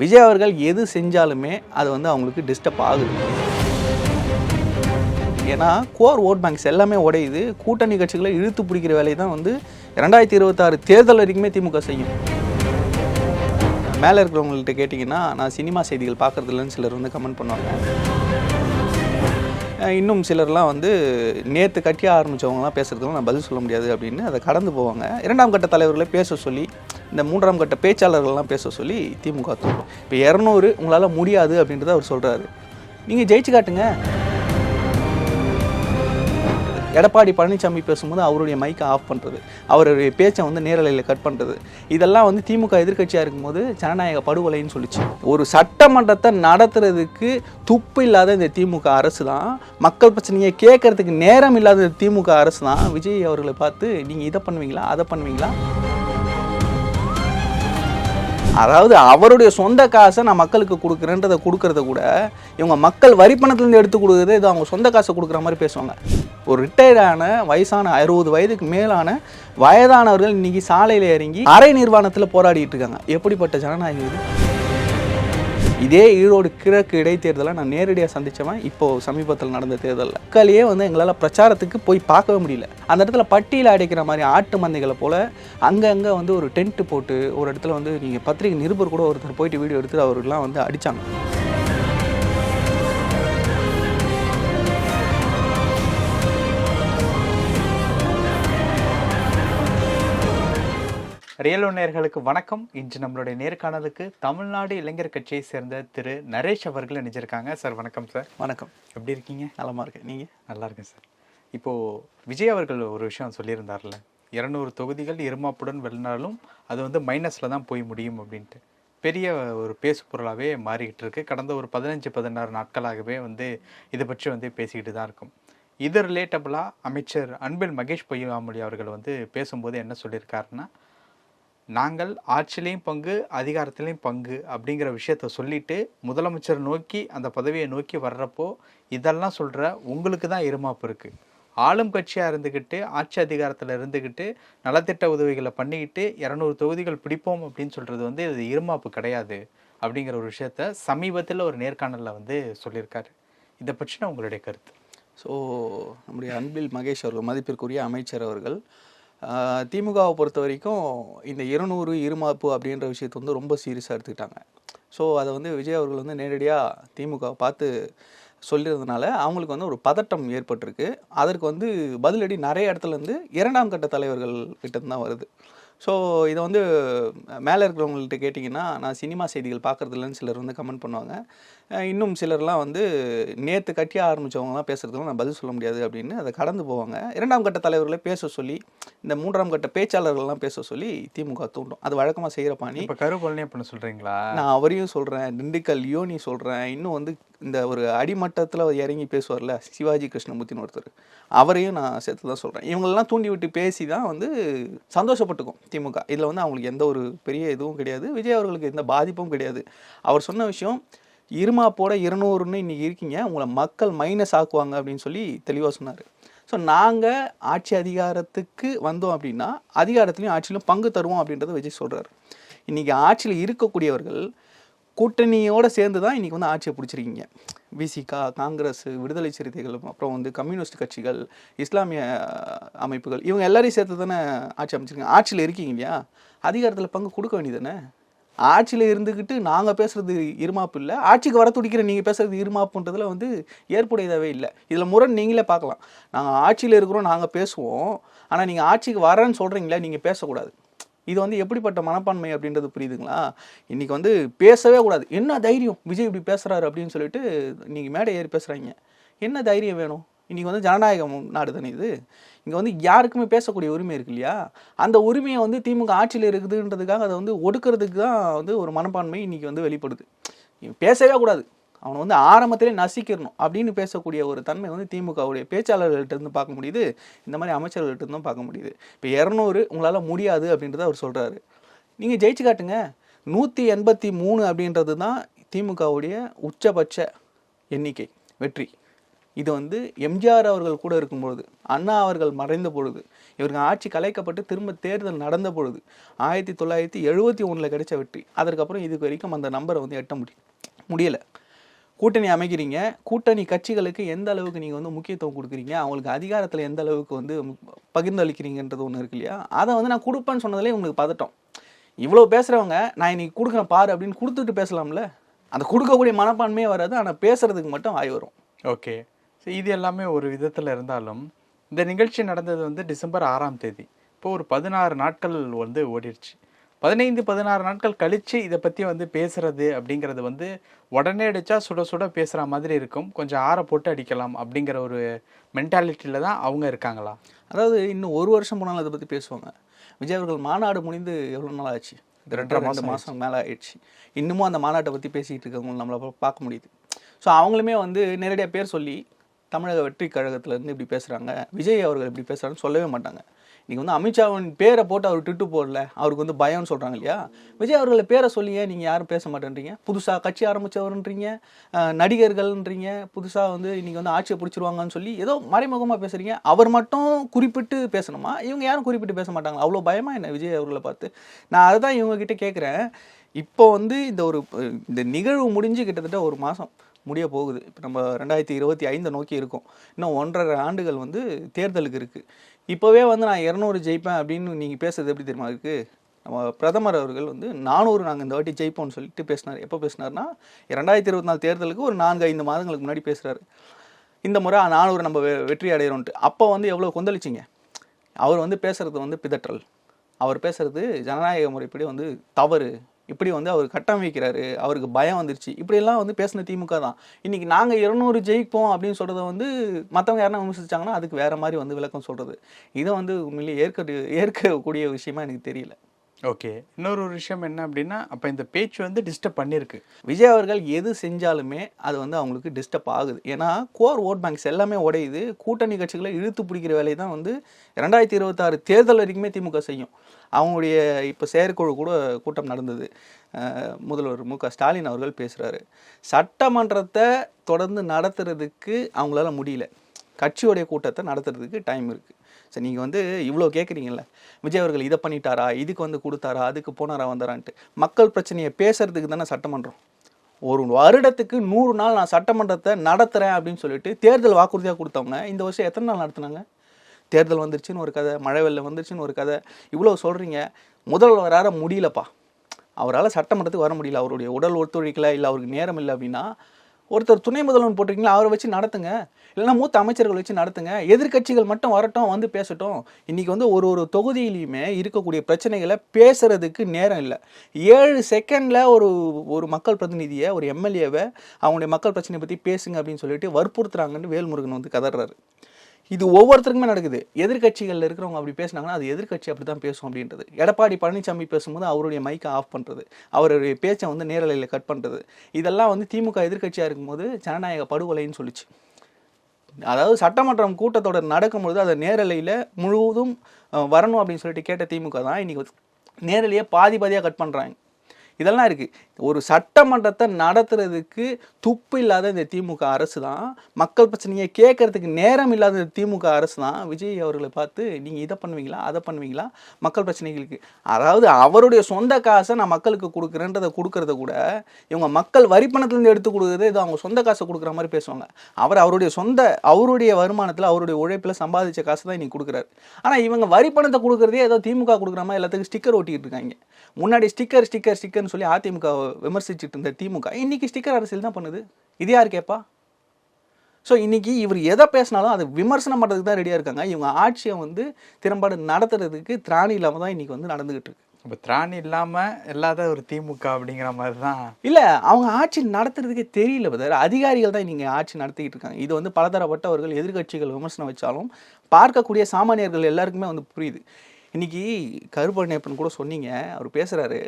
விஜய் அவர்கள் எது செஞ்சாலுமே அது வந்து அவங்களுக்கு டிஸ்டர்ப் ஆகுது. ஏன்னா கோர் ஓட் பேங்க்ஸ் எல்லாமே உடையுது. கூட்டணி கட்சிகளை இழுத்து பிடிக்கிற வேலையை தான் வந்து ரெண்டாயிரத்தி இருபத்தாறு தேர்தல் வரைக்குமே திமுக செய்யும். மேலே இருக்கிறவங்கள்ட்ட கேட்டிங்கன்னா நான் சினிமா செய்திகள் பார்க்குறதில்லன்னு சிலர் வந்து கமெண்ட் பண்ணுவாங்க. இன்னும் சிலர்லாம் வந்து நேற்று கட்டி ஆரம்பித்தவங்களாம் பேசுகிறதுலாம் நான் பதில் சொல்ல முடியாது அப்படின்னு அதை கடந்து போவாங்க. இரண்டாம் கட்ட தலைவர்களை பேச சொல்லி இந்த மூன்றாம் கட்ட பேச்சாளர்கள்லாம் பேச சொல்லி திமுக தோணும். இப்போ இரநூறு உங்களால் முடியாது அப்படின்றத அவர் சொல்கிறாரு நீங்கள் ஜெயிச்சு காட்டுங்க. எடப்பாடி பழனிசாமி பேசும்போது அவருடைய மைக்கை ஆஃப் பண்ணுறது அவருடைய பேச்சை வந்து நேரலையில் கட் பண்ணுறது இதெல்லாம் வந்து திமுக எதிர்க்கட்சியாக இருக்கும்போது ஜனநாயக படுகொலைன்னு சொல்லிச்சு. ஒரு சட்டமன்றத்தை நடத்துறதுக்கு துப்பு இல்லாத இந்த திமுக அரசு தான் மக்கள் பிரச்சனையை கேட்கறதுக்கு நேரம் இல்லாத இந்த திமுக அரசு தான் விஜய் அவர்களை பார்த்து நீங்கள் இதை பண்ணுவீங்களா? அதை பண்ணுவீங்களா? அதாவது அவருடைய சொந்த காசை நான் மக்களுக்கு கொடுக்குறேன்றதை கொடுக்கறத கூட இவங்க மக்கள் வரிப்பணத்துலேருந்து எடுத்து கொடுக்குறது இது அவங்க சொந்த காசை கொடுக்குற மாதிரி பேசுவாங்க. ஒரு ரிட்டையர்டான வயசான அறுபது வயதுக்கு மேலான வயதானவர்கள் இன்றைக்கி சாலையில் இறங்கி அரை நிர்வாணத்தில் போராடிட்டு இருக்காங்க. எப்படிப்பட்ட ஜனநாயகம் இது? இதே ஈரோடு கிழக்கு இடைத்தேர்தலை நான் நேரடியாக சந்தித்தவன் இப்போது சமீபத்தில் நடந்த தேர்தலில். மக்களையே வந்து எங்களால் பிரச்சாரத்துக்கு போய் பார்க்கவே முடியல. அந்த இடத்துல பட்டியில் அடைக்கிற மாதிரி ஆட்டு மந்தைகளை போல் அங்கங்கே வந்து ஒரு டென்ட்டு போட்டு ஒரு இடத்துல வந்து நீங்கள் பத்திரிகை நிருபர் கூட ஒருத்தர் போயிட்டு வீடியோ எடுத்து அவர்கள்லாம் வந்து அடித்தாங்க ரியலோ நேயர்களுக்கு வணக்கம். இன்று நம்மளுடைய நேர்காணலுக்கு தமிழ்நாடு இளைஞர் கட்சியை சேர்ந்த திரு நரேஷ் அவர்கள் இணைஞ்சிருக்காங்க. சார் வணக்கம் சார். வணக்கம். எப்படி இருக்கீங்க? நலமாக இருக்கேன். நீங்கள் நல்லா இருக்கேன் சார். இப்போது விஜய் அவர்கள் ஒரு விஷயம் சொல்லியிருந்தார்ல இரநூறு தொகுதிகள் இருமாப்புடன் வெல்லினாலும் அது வந்து மைனஸில் தான் போய் முடியும் அப்படின்ட்டு. பெரிய ஒரு பேசு பொருளாகவே மாறிக்கிட்டு இருக்கு. கடந்த ஒரு பதினஞ்சு பதினாறு நாட்களாகவே வந்து இதை பற்றி வந்து பேசிக்கிட்டு தான் இருக்கும். இது ரிலேட்டபிளாக அமைச்சர் அன்பில் மகேஷ் பொய்யாமொழி அவர்கள் வந்து பேசும்போது என்ன சொல்லியிருக்காருன்னா நாங்கள் ஆட்சியிலையும் பங்கு அதிகாரத்திலையும் பங்கு அப்படிங்கிற விஷயத்த சொல்லிட்டு முதலமைச்சர் நோக்கி அந்த பதவியை நோக்கி வர்றப்போ இதெல்லாம் சொல்கிற உங்களுக்கு தான் இருமாப்பு இருக்குது ஆளும் கட்சியாக இருந்துக்கிட்டு ஆட்சி அதிகாரத்தில் இருந்துக்கிட்டு நலத்திட்ட உதவிகளை பண்ணிக்கிட்டு இரநூறு தொகுதிகள் பிடிப்போம் அப்படின்னு சொல்கிறது வந்து இது இருமாப்பு கிடையாது அப்படிங்கிற ஒரு விஷயத்த சமீபத்தில் ஒரு நேர்காணலில் வந்து சொல்லியிருக்காரு. இதை பற்றின உங்களுடைய கருத்து. ஸோ நம்முடைய அன்பில் மகேஷ் அவர்கள் மதிப்பிற்குரிய அமைச்சர் அவர்கள் திமுகவை பொறுத்த வரைக்கும் இந்த இருநூறு இருமாப்பு அப்படின்ற விஷயத்தை வந்து ரொம்ப சீரியஸாக எடுத்துக்கிட்டாங்க. ஸோ அதை வந்து விஜய் அவர்கள் வந்து நேரடியாக திமுகவை பார்த்து சொல்லியிருந்தனால அவங்களுக்கு வந்து ஒரு பதட்டம் ஏற்பட்டிருக்கு. அதற்கு வந்து பதிலடி நிறைய இடத்துலேருந்து இரண்டாம் கட்ட தலைவர்கள் கிட்டேருந்து தான் வருது. ஸோ இதை வந்து மேலே இருக்கிறவங்கள்ட்ட கேட்டிங்கன்னா நான் சினிமா செய்திகள் பார்க்குறதில்லன்னு சிலர் வந்து கமெண்ட் பண்ணுவாங்க. இன்னும் சிலர்லாம் வந்து நேற்று கட்சி ஆரம்பித்தவங்கலாம் பேசுகிறதுலாம் நான் பதில் சொல்ல முடியாது அப்படின்னு அதை கடந்து போவாங்க. இரண்டாம் கட்ட தலைவர்களை பேச சொல்லி இந்த மூன்றாம் கட்ட பேச்சாளர்கள்லாம் பேச சொல்லி திமுக தூண்டும். அது வழக்கமாக செய்கிற பாணி. இப்போ கருப்பழனி பண்ண சொல்கிறீங்களா நான் அவரையும் சொல்கிறேன் திண்டுக்கல் யோனி சொல்கிறேன் இன்னும் வந்து இந்த ஒரு அடிமட்டத்தில் இறங்கி பேசுவார்ல சிவாஜி கிருஷ்ணமூர்த்தின்னு ஒருத்தர். அவரையும் நான் சேர்த்து தான் சொல்கிறேன் இவங்களெல்லாம் தூண்டி விட்டு பேசி தான் வந்து சந்தோஷப்பட்டுக்கும் திமுக. இதில் வந்து அவங்களுக்கு எந்த ஒரு பெரிய இதுவும் கிடையாது. விஜய் அவர்களுக்கு எந்த பாதிப்பும் கிடையாது. அவர் சொன்ன விஷயம் இருமாப்போட இருநூறுன்னு இன்றைக்கி இருக்கீங்க உங்களை மக்கள் மைனஸ் ஆக்குவாங்க அப்படின்னு சொல்லி தெளிவாக சொன்னார். ஸோ நாங்கள் ஆட்சி அதிகாரத்துக்கு வந்தோம் அப்படின்னா அதிகாரத்துலையும் ஆட்சியிலும் பங்கு தருவோம் அப்படின்றத விஜய் சொல்கிறார் இன்றைக்கி ஆட்சியில் இருக்கக்கூடியவர்கள் கூட்டணியோடு சேர்ந்து தான் இன்றைக்கி வந்து ஆட்சியை பிடிச்சிருக்கீங்க. விசிகா காங்கிரஸ் விடுதலை சிறுத்தைகள் அப்புறம் வந்து கம்யூனிஸ்ட் கட்சிகள் இஸ்லாமிய அமைப்புகள் இவங்க எல்லாரையும் சேர்த்து தானே ஆட்சி அமைச்சிருக்கீங்க. ஆட்சியில் இருக்கீங்க இல்லையா? அதிகாரத்தில் பங்கு கொடுக்க வேண்டியதானே ஆட்சியில் இருந்துக்கிட்டு நாங்கள் பேசுகிறது இருமாப்பு இல்லை. ஆட்சிக்கு வர துடிக்கிற நீங்கள் பேசுகிறது இருமாப்புன்றதுல வந்து ஏற்புடையதாகவே இல்லை. இதில் முரண் நீங்களே பார்க்கலாம். நாங்கள் ஆட்சியில் இருக்கிறோம் நாங்கள் பேசுவோம். ஆனால் நீங்கள் ஆட்சிக்கு வரேன்னு சொல்கிறீங்களே நீங்கள் பேசக்கூடாது. இது வந்து எப்படிப்பட்ட மனப்பான்மை அப்படின்றது புரியுதுங்களா? இன்றைக்கி வந்து பேசவே கூடாது. என்ன தைரியம்? விஜய் இப்படி பேசுகிறாரு அப்படின்னு சொல்லிட்டு நீங்கள் மேடை ஏறி பேசுகிறாங்க என்ன தைரியம் வேணும்? இன்றைக்கி வந்து ஜனநாயகம் நாடு தானே இது. இங்கே வந்து யாருக்குமே பேசக்கூடிய உரிமை இருக்கு இல்லையா? அந்த உரிமையை வந்து திமுக ஆட்சியில் இருக்குதுன்றதுக்காக அதை வந்து ஒடுக்கிறதுக்கு தான் வந்து ஒரு மனப்பான்மை இன்றைக்கி வந்து வெளிப்படுது. பேசவே கூடாது. அவனை வந்து ஆரம்பத்திலே நசிக்கிறணும் அப்படின்னு பேசக்கூடிய ஒரு தன்மை வந்து திமுகவுடைய பேச்சாளர்கள்ட்ட இருந்து பார்க்க முடியுது. இந்த மாதிரி அமைச்சர்கள்ட்ட இருந்தும் பார்க்க முடியுது. இப்போ இரநூறு உங்களால் முடியாது அப்படின்றத அவர் சொல்கிறாரு நீங்கள் ஜெயிச்சு காட்டுங்க. நூற்றி எண்பத்தி மூணு அப்படின்றது தான் திமுகவுடைய உச்சபட்ச எண்ணிக்கை வெற்றி. இது வந்து எம்ஜிஆர் அவர்கள் கூட இருக்கும் பொழுது அண்ணா அவர்கள் மறைந்த பொழுது இவருக்கு ஆட்சி கலைக்கப்பட்டு திரும்ப தேர்தல் நடந்த பொழுது ஆயிரத்தி தொள்ளாயிரத்தி எழுபத்தி ஒன்றில் கிடைச்ச வெற்றி. அதற்கப்புறம் இதுக்கு வரைக்கும் அந்த நம்பரை வந்து எட்ட முடி முடியலை. கூட்டணி அமைக்கிறீங்க கூட்டணி கட்சிகளுக்கு எந்த அளவுக்கு நீங்கள் வந்து முக்கியத்துவம் கொடுக்குறீங்க அவங்களுக்கு அதிகாரத்தில் எந்த அளவுக்கு வந்து பகிர்ந்தளிக்கிறீங்கன்றது ஒன்று இருக்கு இல்லையா? அதை வந்து நான் கொடுப்பேன்னு சொன்னதுலேயே உங்களுக்கு பதட்டம். இவ்வளோ பேசுகிறவங்க நான் இன்னைக்கு கொடுக்குறேன் பாரு அப்படின்னு கொடுத்துட்டு பேசலாம்ல? அந்த கொடுக்கக்கூடிய மனப்பான்மையே வராது ஆனால் பேசுகிறதுக்கு மட்டும் ஆய் வரும். ஓகே. ஸோ இது எல்லாமே ஒரு விதத்தில் இருந்தாலும் இந்த நிகழ்ச்சி நடந்தது வந்து டிசம்பர் ஆறாம் தேதி. இப்போ ஒரு பதினாறு நாட்கள் வந்து ஓடிடுச்சு பதினைந்து பதினாறு நாட்கள் கழிச்சு இதை பற்றி வந்து பேசுறது அப்படிங்கிறது வந்து உடனே அடிச்சா சுட சுட பேசுகிற மாதிரி இருக்கும். கொஞ்சம் ஆற போட்டு அடிக்கலாம் அப்படிங்கிற ஒரு மென்டாலிட்டியில் தான் அவங்க இருக்காங்களா? அதாவது இன்னும் ஒரு வருஷம் போனாலும் அதை பற்றி பேசுவாங்க. விஜய் அவர்கள் மாநாடு முடிந்து எவ்வளோ நாள் ஆச்சு? ரெண்டரை மாதம் மாதம் மேலே ஆயிடுச்சு. இன்னமும் அந்த மாநாட்டை பற்றி பேசிக்கிட்டு இருக்கவங்க நம்மளை பார்க்க முடியுது. ஸோ அவங்களுமே வந்து நேரடியாக பேர் சொல்லி தமிழக வெற்றி கழகத்துலேருந்து இப்படி பேசுகிறாங்க விஜய் அவர்கள் இப்படி பேசுகிறாங்கன்னு சொல்லவே மாட்டாங்க. இன்றைக்கி வந்து அமித்ஷாவின் பேரை போட்டு அவர் ட்விட்டு போடல. அவருக்கு வந்து பயம்னு சொல்கிறாங்க இல்லையா? விஜய் அவர்களை பேரை சொல்லியே நீங்கள் யாரும் பேச மாட்டேன்றீங்க. புதுசாக கட்சி ஆரம்பித்தவர்ன்றீங்க நடிகர்கள்ன்றீங்க. புதுசாக வந்து இன்றைக்கி வந்து ஆட்சியை பிடிச்சிருவாங்கன்னு சொல்லி ஏதோ மறைமுகமாக பேசுகிறீங்க அவர் மட்டும் குறிப்பிட்டு பேசணுமா? இவங்க யாரும் குறிப்பிட்டு பேச மாட்டாங்க அவ்வளோ பயமாக என்ன விஜய் அவர்களை பார்த்து? நான் அதை தான் இவங்ககிட்ட கேட்குறேன் இப்போ வந்து இந்த ஒரு இந்த நிகழ்வு முடிஞ்சு கிட்டத்தட்ட ஒரு மாதம் முடிய போகுது. இப்போ நம்ம ரெண்டாயிரத்தி இருபத்தி ஐந்தை நோக்கி இருக்கோம். இன்னும் ஒன்றரை ஆண்டுகள் வந்து தேர்தலுக்கு இருக்குது இப்போவே வந்து நான் இரநூறு ஜெயிப்பேன் அப்படின்னு நீங்கள் பேசுறது எப்படி தெரியுமா? இருக்குது நம்ம பிரதமர் அவர்கள் வந்து நானூறு நாங்கள் இந்த வாட்டி ஜெயிப்போம்னு சொல்லிட்டு பேசினார். எப்போ பேசினார்னா ரெண்டாயிரத்தி இருபத்தி நாலு தேர்தலுக்கு ஒரு நான்கு ஐந்து மாதங்களுக்கு முன்னாடி பேசுகிறாரு இந்த முறை நானூறு நம்ம வெ- வெற்றி அடையிறோன்ட்டு அப்போ வந்து எவ்வளோ கொந்தளிச்சிங்க? அவர் வந்து பேசுறது வந்து பிதற்றல். அவர் பேசுறது ஜனநாயக முறைப்படி வந்து தவறு. இப்படி வந்து அவர் கட்டமைக்கிறாரு அவருக்கு பயம் வந்துருச்சு. இப்படியெல்லாம் வந்து பேசின திமுக தான். இன்னைக்கு நாங்கள் இருநூறு ஜெயிப்போம் அப்படின்னு சொல்கிறத வந்து மற்றவங்க யாருன்னா விமர்சிச்சாங்கன்னா அதுக்கு வேற மாதிரி வந்து விளக்கம் சொல்கிறது இதை வந்து உண்மையிலேயே ஏற்க ஏற்கக்கூடிய விஷயமா எனக்கு தெரியல. ஓகே. இன்னொரு ஒரு விஷயம் என்ன அப்படின்னா அப்போ இந்த பேச்சு வந்து டிஸ்டர்ப் பண்ணியிருக்கு விஜய் அவர்கள் எது செஞ்சாலுமே அது வந்து அவங்களுக்கு டிஸ்டர்ப் ஆகுது. ஏன்னா கோர் ஓட் பேங்க்ஸ் எல்லாமே உடையுது. கூட்டணி கட்சிகளை இழுத்து பிடிக்கிற வேலையை தான் வந்து ரெண்டாயிரத்தி இருபத்தாறு தேர்தல் வரைக்குமே திமுக செய்யும். அவங்களுடைய இப்போ செயற்குழு கூட கூட்டம் நடந்தது. முதல்வர் மு க ஸ்டாலின் அவர்கள் பேசுகிறாரு சட்டமன்றத்தை தொடர்ந்து நடத்துறதுக்கு அவங்களால முடியல. கட்சியோடைய கூட்டத்தை நடத்துறதுக்கு டைம் இருக்குது சரி நீங்கள் வந்து இவ்வளோ கேட்குறீங்கல்ல விஜய் அவர்கள் இதை பண்ணிட்டாரா இதுக்கு வந்து கொடுத்தாரா அதுக்கு போனாரா வந்தாரான்ட்டு. மக்கள் பிரச்சனையை பேசுறதுக்கு தானே சட்டமன்றம். ஒரு வருடத்துக்கு நூறு நாள் நான் சட்டமன்றத்தை நடத்துகிறேன் அப்படின்னு சொல்லிட்டு தேர்தல் வாக்குறுதியாக கொடுத்தவங்க இந்த வருஷம் எத்தனை நாள் நடத்துனாங்க? தேர்தல் வந்துருச்சுன்னு ஒரு கதை மழை வெள்ளம் வந்துருச்சுன்னு ஒரு கதை. இவ்வளோ சொல்கிறீங்க முதல்வரார முடியலப்பா. அவரால் சட்டமன்றத்துக்கு வர முடியல. அவருடைய உடல் ஒத்துழைக்கல இல்லை அவருக்கு நேரம் இல்லை அப்படின்னா ஒருத்தர் துணை முதல்வன் போட்டிருக்கீங்களா அவரை வச்சு நடத்துங்க. இல்லைன்னா மூத்த அமைச்சர்கள் வச்சு நடத்துங்க. எதிர்க்கட்சிகள் மட்டும் வரட்டும் வந்து பேசட்டும். இன்றைக்கி வந்து ஒரு ஒரு தொகுதியிலையுமே இருக்கக்கூடிய பிரச்சனைகளை பேசுறதுக்கு நேரம் இல்லை. ஏழு செகண்டில் ஒரு ஒரு மக்கள் பிரதிநிதியை ஒரு எம்எல்ஏவை அவங்களுடைய மக்கள் பிரச்சனையை பற்றி பேசுங்க அப்படின்னு சொல்லிட்டு வற்புறுத்துறாங்கன்னு வேல்முருகன் வந்து கதறாரு. இது ஒவ்வொருத்தருக்குமே நடக்குது. எதிர்க்கட்சிகளில் இருக்கிறவங்க அப்படி பேசினாங்கன்னா அது எதிர்க்கட்சி அப்படி தான் பேசும் அப்படின்றது. எடப்பாடி பழனிசாமி பேசும்போது அவருடைய மைக்கை ஆஃப் பண்ணுறது அவருடைய பேச்சை வந்து நேரலையில் கட் பண்ணுறது இதெல்லாம் வந்து திமுக எதிர்க்கட்சியாக இருக்கும்போது ஜனநாயக படுகொலைன்னு சொல்லிச்சு. அதாவது சட்டமன்றம் கூட்டத்தொடர் நடக்கும்பொழுது அதை நேரலையில் முழுவதும் வரணும் அப்படின்னு சொல்லிட்டு கேட்ட திமுக தான் இன்னைக்கு நேரலையே பாதி பாதியாக கட் பண்ணுறாங்க இதெல்லாம் இருக்குது ஒரு சட்டமன்றத்தை நடத்துறதுக்கு துப்பு இல்லாத இந்த திமுக அரசு தான். மக்கள் பிரச்சனையை கேட்கறதுக்கு நேரம் இல்லாத இந்த திமுக அரசு தான். விஜய் அவர்களை பார்த்து நீங்கள் இதை பண்ணுவீங்களா? அதை பண்ணுவீங்களா? மக்கள் பிரச்சனைகளுக்கு. அதாவது அவருடைய சொந்த காசை நான் மக்களுக்கு கொடுக்குறேன்றதை கொடுக்கறத கூட இவங்க மக்கள் வரி பணத்துலேருந்து எடுத்து கொடுக்குறது இது அவங்க சொந்த காசை கொடுக்குற மாதிரி பேசுவாங்க. அவர் அவருடைய சொந்த அவருடைய வருமானத்தில் அவருடைய உழைப்பில் சம்பாதிச்ச காசு தான் இன்னைக்கு கொடுக்குறாரு. ஆனால் இவங்க வரி பணத்தை கொடுக்குறதே ஏதோ திமுக கொடுக்குற மாதிரி எல்லாத்துக்கும் ஸ்டிக்கர் ஒட்டிக்கிட்டு இருக்காங்க. முன்னாடி ஸ்டிக்கர் ஸ்டிக்கர் ஸ்டிக்கர்னு சொல்லி அதிமுக விமர்சிச்சுட்டு இருந்த திமுக இன்னைக்கு ஸ்டிக்கர் அரசியல் தான் பண்ணுது. இது யார் கேட்பா ஸோ இன்னைக்கு இவர் எதை பேசினாலும் அதை விமர்சனம் பண்ணுறதுக்கு தான் ரெடியாக இருக்காங்க. இவங்க ஆட்சியை வந்து திறம்பாடு நடத்துறதுக்கு திராணி இல்லாமல் தான் இன்னைக்கு வந்து நடந்துகிட்டு இருக்கு. இப்போ திராணி இல்லாமல் இல்லாத ஒரு திமுக அப்படிங்கிற மாதிரி தான். இல்லை அவங்க ஆட்சி நடத்துறதுக்கே தெரியல பதர் அதிகாரிகள் தான் நீங்கள் ஆட்சி நடத்திக்கிட்டு இருக்காங்க. இது வந்து பலதரப்பட்டவர்கள் எதிர்க்கட்சிகள் விமர்சனம் வச்சாலும் பார்க்கக்கூடிய சாமானியர்கள் எல்லாருக்குமே வந்து புரியுது. இன்னைக்கு கருப்பண்ணப்பன் கூட சொன்னீங்க. அவர் பேசுகிறாரு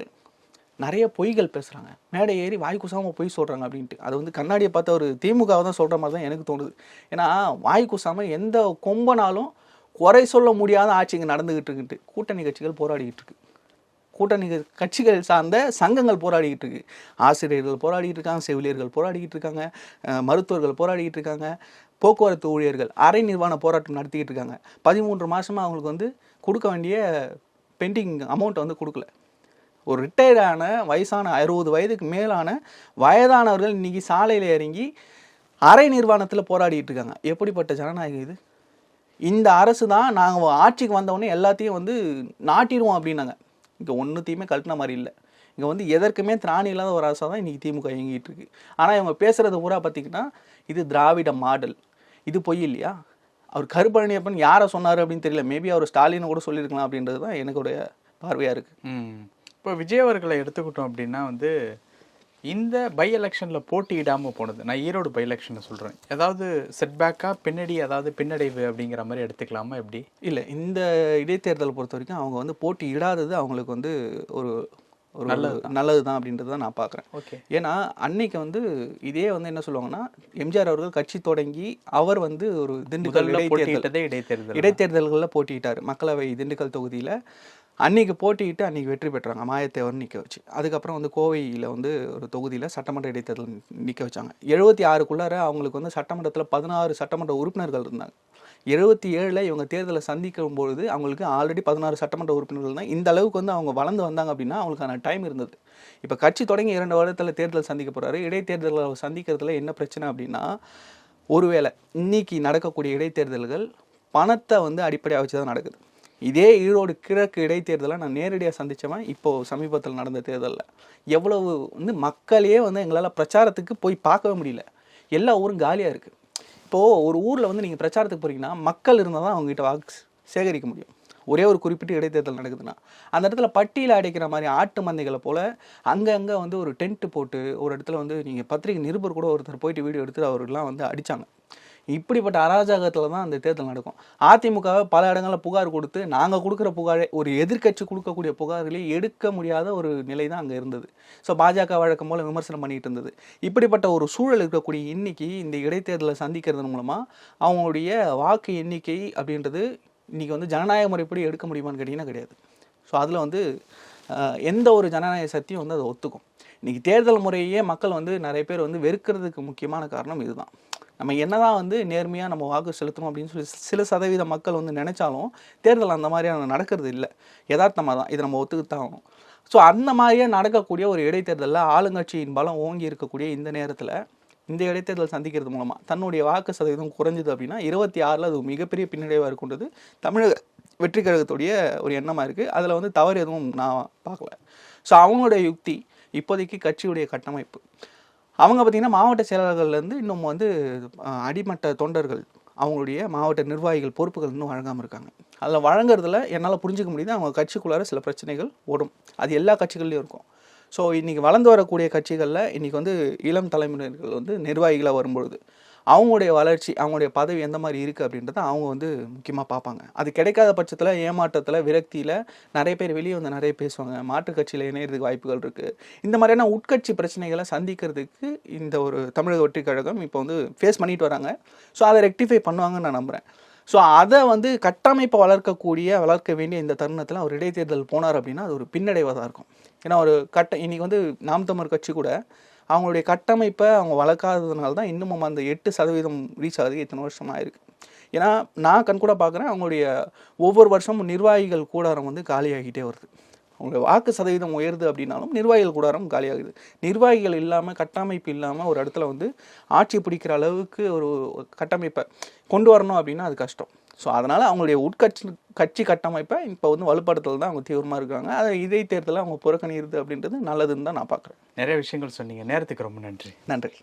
நிறைய பொய்கள் பேசுகிறாங்க மேடை ஏறி வாய் குசாமல் பொய் சொல்கிறாங்க அப்படின்ட்டு. அது வந்து கண்ணாடியை பார்த்த ஒரு திமுகவை தான் சொல்கிற மாதிரி தான் எனக்கு தோணுது. ஏன்னா வாய் குசாமல் எந்த கொம்பனாலும் குறை சொல்ல முடியாத ஆட்சி இங்கே நடந்துக்கிட்டு இருக்குன்ட்டு. கூட்டணி கட்சிகள் போராடிக்கிட்டு இருக்கு. கூட்டணி கட்சிகள் சார்ந்த சங்கங்கள் போராடிக்கிட்டு இருக்கு. ஆசிரியர்கள் போராடிக்கிட்டு இருக்காங்க செவிலியர்கள் போராடிக்கிட்டு இருக்காங்க மருத்துவர்கள் போராடிக்கிட்டு இருக்காங்க போக்குவரத்து ஊழியர்கள் அரை நிர்வாண போராட்டம் நடத்திக்கிட்டு இருக்காங்க. பதிமூன்று மாதமாக அவங்களுக்கு வந்து கொடுக்க வேண்டிய பெண்டிங் அமௌண்ட்டை வந்து கொடுக்கல. ஒரு ரிட்டையர்டான வயசான அறுபது வயதுக்கு மேலான வயதானவர்கள் இன்றைக்கி சாலையில் இறங்கி அரை நிர்வாணத்தில் போராடிட்டு இருக்காங்க. எப்படிப்பட்ட ஜனநாயகம் இது? இந்த அரசு தான் நாங்கள் ஆட்சிக்கு வந்தவொடனே எல்லாத்தையும் வந்து நாட்டிடுவோம் அப்படின்னாங்க. இங்கே ஒன்றுத்தையுமே கழட்டின மாதிரி இல்லை. இங்கே வந்து எதற்குமே திராணி இல்லாத ஒரு அரசாக தான் இன்றைக்கி திமுக இயங்கிட்டு இருக்கு. ஆனால் இவங்க பேசுகிறது பூரா பார்த்திங்கன்னா இது திராவிட மாடல். இது பொய் இல்லையா? அவர் கருப்பழனியப்பன் யாரை சொன்னார் அப்படின்னு தெரியல. மேபி அவர் ஸ்டாலினை கூட சொல்லியிருக்கலாம் அப்படின்றது தான் எனக்குடைய பார்வையாக இருக்குது ம். இப்போ விஜய் அவர்களை எடுத்துக்கிட்டோம் அப்படின்னா வந்து இந்த பை எலெக்ஷனில் போட்டியிடாமல் போனது நான் ஈரோடு பை எலெக்ஷனை சொல்கிறேன் ஏதாவது செட்பேக்காக பின்னாடி ஏதாவது பின்னடைவு அப்படிங்கிற மாதிரி எடுத்துக்கலாமா எப்படி? இல்லை இந்த இடைத்தேர்தலை பொறுத்த வரைக்கும் அவங்க வந்து போட்டி இடாதது அவங்களுக்கு வந்து ஒரு ஒரு நல்லது நல்லது தான் அப்படின்றத தான் நான் பார்க்குறேன். ஓகே. ஏன்னா அன்னைக்கு வந்து இதே வந்து என்ன சொல்லுவாங்கன்னா எம்ஜிஆர் அவர்கள் கட்சி தொடங்கி அவர் வந்து ஒரு திண்டுக்கல் இடைத்தேர்தல். இடைத்தேர்தல்களில் போட்டியிட்டார். மக்களவை திண்டுக்கல் தொகுதியில். அன்னைக்கு போட்டியிட்டு அன்னைக்கு வெற்றி பெற்றாங்க. மாயத்தேவர் நிற்க வச்சு. அதுக்கப்புறம் வந்து கோவையில் வந்து ஒரு தொகுதியில் சட்டமன்ற இடைத்தேர்தல் நிற்க வச்சாங்க. எழுபத்தி ஆறுக்குள்ளார அவங்களுக்கு வந்து சட்டமன்றத்தில் பதினாறு சட்டமன்ற உறுப்பினர்கள் இருந்தாங்க. எழுபத்தி ஏழில் இவங்க தேர்தலை சந்திக்கும் பொழுது அவங்களுக்கு ஆல்ரெடி பதினாறு சட்டமன்ற உறுப்பினர்கள் தான் இந்த அளவுக்கு வந்து அவங்க வளர்ந்து வந்தாங்க அப்படின்னா அவங்களுக்கான டைம் இருந்தது. இப்போ கட்சி தொடங்கி இரண்டு வருடத்தில் தேர்தல் சந்திக்க போகிறாரு இடைத்தேர்தலை சந்திக்கிறதுல என்ன பிரச்சனை அப்படின்னா ஒருவேளை இன்னைக்கு நடக்கக்கூடிய இடைத்தேர்தல்கள் பணத்தை வந்து அடிப்படையாக வச்சு தான் நடக்குது. இதே ஈரோடு கிழக்கு இடைத்தேர்தலை நான் நேரடியாக சந்தித்தவன் இப்போது சமீபத்தில் நடந்த தேர்தலில். எவ்வளவு வந்து மக்களே வந்து எங்களால் பிரச்சாரத்துக்கு போய் பார்க்கவே முடியல. எல்லா ஊரும் காலியாக இருக்குது இப்போது ஒரு ஊரில் வந்து நீங்கள் பிரச்சாரத்துக்கு போகிறீங்கன்னா மக்கள் இருந்தால் தான் அவங்ககிட்ட வாக்கு சேகரிக்க முடியும். ஒரே ஒரு குறிப்பிட்ட இடைத்தேர்தல் நடக்குதுன்னா. அந்த இடத்துல பட்டியில் அடைக்கிற மாதிரி ஆட்டு மந்தைகளை போல் அங்கங்கே வந்து ஒரு டென்ட் போட்டு ஒரு இடத்துல வந்து நீங்கள் பத்திரிகை நிருபர் கூட ஒருத்தர் போயிட்டு வீடியோ எடுத்து அவர்கள்லாம் வந்து அடித்தாங்க இப்படிப்பட்ட அராஜகத்தில் தான் அந்த தேர்தல் நடக்கும். அதிமுகவை பல இடங்களில் புகார் கொடுத்து நாங்கள் கொடுக்குற புகாரை ஒரு எதிர்க்கட்சி கொடுக்கக்கூடிய புகார்களே எடுக்க முடியாத ஒரு நிலை தான் அங்கே இருந்தது. ஸோ பாஜக வழக்கம் போல் விமர்சனம் பண்ணிட்டு இருந்தது. இப்படிப்பட்ட ஒரு சூழல் இருக்கக்கூடிய இன்னைக்கு இந்த இடைத்தேர்தலை சந்திக்கிறது மூலமாக அவங்களுடைய வாக்கு எண்ணிக்கை அப்படின்றது இன்றைக்கி வந்து ஜனநாயக முறைப்படி எடுக்க முடியுமான்னு கேட்டிங்கன்னா கிடையாது. ஸோ அதில் வந்து எந்த ஒரு ஜனநாயக சக்தியும் வந்து அதை ஒத்துக்கும். இன்றைக்கி தேர்தல் முறையே மக்கள் வந்து நிறைய பேர் வந்து வெறுக்கிறதுக்கு முக்கியமான காரணம் இதுதான். நம்ம என்னதான் வந்து நேர்மையாக நம்ம வாக்கு செலுத்தணும் அப்படின்னு சொல்லி சில சதவீத மக்கள் வந்து நினைச்சாலும் தேர்தல் அந்த மாதிரியான நடக்கிறது இல்லை. யதார்த்தமாக தான் இதை நம்ம ஒத்துக்கிட்டு ஆகணும் ஸோ அந்த மாதிரியே நடக்கக்கூடிய ஒரு இடைத்தேர்தலில் ஆளுங்கட்சியின் பலம் ஓங்கி இருக்கக்கூடிய இந்த நேரத்தில் இந்த இடைத்தேர்தல் சந்திக்கிறது மூலமாக தன்னுடைய வாக்கு சதவீதம் குறைஞ்சது அப்படின்னா இருபத்தி ஆறில் அது மிகப்பெரிய பின்னடைவாக இருக்குன்றது தமிழக வெற்றி கழகத்துடைய ஒரு எண்ணமாக இருக்குது அதில் வந்து தவறு எதுவும் நான் பார்க்கல. ஸோ அவங்களுடைய யுக்தி இப்போதைக்கு கட்சியுடைய கட்டமைப்பு. அவங்க பார்த்திங்கன்னா மாவட்ட செயலாளர்கள்லேருந்து இன்னும் வந்து அடிமட்ட தொண்டர்கள் அவங்களுடைய மாவட்ட நிர்வாகிகள் பொறுப்புகள் இன்னும் வழங்காமல் இருக்காங்க. அதில் வழங்குறதுல என்னால் புரிஞ்சிக்க முடியுது அவங்க கட்சிக்குள்ளார சில பிரச்சனைகள் ஓடும். அது எல்லா கட்சிகள்லையும் இருக்கும். ஸோ இன்றைக்கி வளர்ந்து வரக்கூடிய கட்சிகளில் இன்றைக்கி வந்து இளம் தலைமுறைகள் வந்து நிர்வாகிகளாக வரும்பொழுது அவங்களுடைய வளர்ச்சி அவங்களுடைய பதவி எந்த மாதிரி இருக்குது அப்படின்றத அவங்க வந்து முக்கியமாக பார்ப்பாங்க. அது கிடைக்காத பட்சத்தில் ஏமாற்றத்தில் விரக்தியில் நிறைய பேர் வெளியே வந்து நிறைய பேசுவாங்க. மாற்றுக் கட்சியில் இணையிறதுக்கு வாய்ப்புகள் இருக்குது இந்த மாதிரியான உட்கட்சி பிரச்சனைகளை சந்திக்கிறதுக்கு இந்த ஒரு தமிழக வெற்றி கழகம் இப்போ வந்து ஃபேஸ் பண்ணிட்டு வராங்க. ஸோ அதை ரெக்டிஃபை பண்ணுவாங்கன்னு நான் நம்புகிறேன் ஸோ அதை வந்து கட்டமைப்பை வளர்க்கக்கூடிய வளர்க்க வேண்டிய இந்த தருணத்தில் அவர் இடைத்தேர்தல் போனார் அப்படின்னா அது ஒரு பின்னடைவாக தான் இருக்கும். ஏன்னா ஒரு கட்ட இன்னைக்கு வந்து நாம் தமிழ் கட்சி கூட அவங்களுடைய கட்டமைப்பை அவங்க வளர்க்காததுனால தான் இன்னமும் அந்த எட்டு சதவீதம் ரீச் ஆகுது. இத்தனை வருஷம் இருக்குது ஏன்னா நான் கண் கூட பார்க்குறேன் அவங்களுடைய ஒவ்வொரு வருஷமும் நிர்வாகிகள் கூடாரம் வந்து காலியாகிட்டே வருது. அவங்களுடைய வாக்கு சதவீதம் உயருது அப்படின்னாலும் நிர்வாகிகள் கூடாரம் காலியாகுது. நிர்வாகிகள் இல்லாமல் கட்டமைப்பு இல்லாமல் ஒரு இடத்துல வந்து ஆட்சி பிடிக்கிற அளவுக்கு ஒரு கட்டமைப்பை கொண்டு வரணும் அப்படின்னா அது கஷ்டம். ஸோ அதனால் அவங்களுடைய உட்கட்சி கட்சி கட்டமைப்பை இப்போ வந்து வலுப்படுத்தல் தான் அவங்க தீவிரமாக இருக்காங்க. அதை இதே தேர்தலில் அவங்க புறக்கணிடுது அப்படின்றது நல்லதுன்னு தான் நான் பார்க்குறேன் நிறைய விஷயங்கள் சொன்னீங்க. நேரத்துக்கு ரொம்ப நன்றி. நன்றி.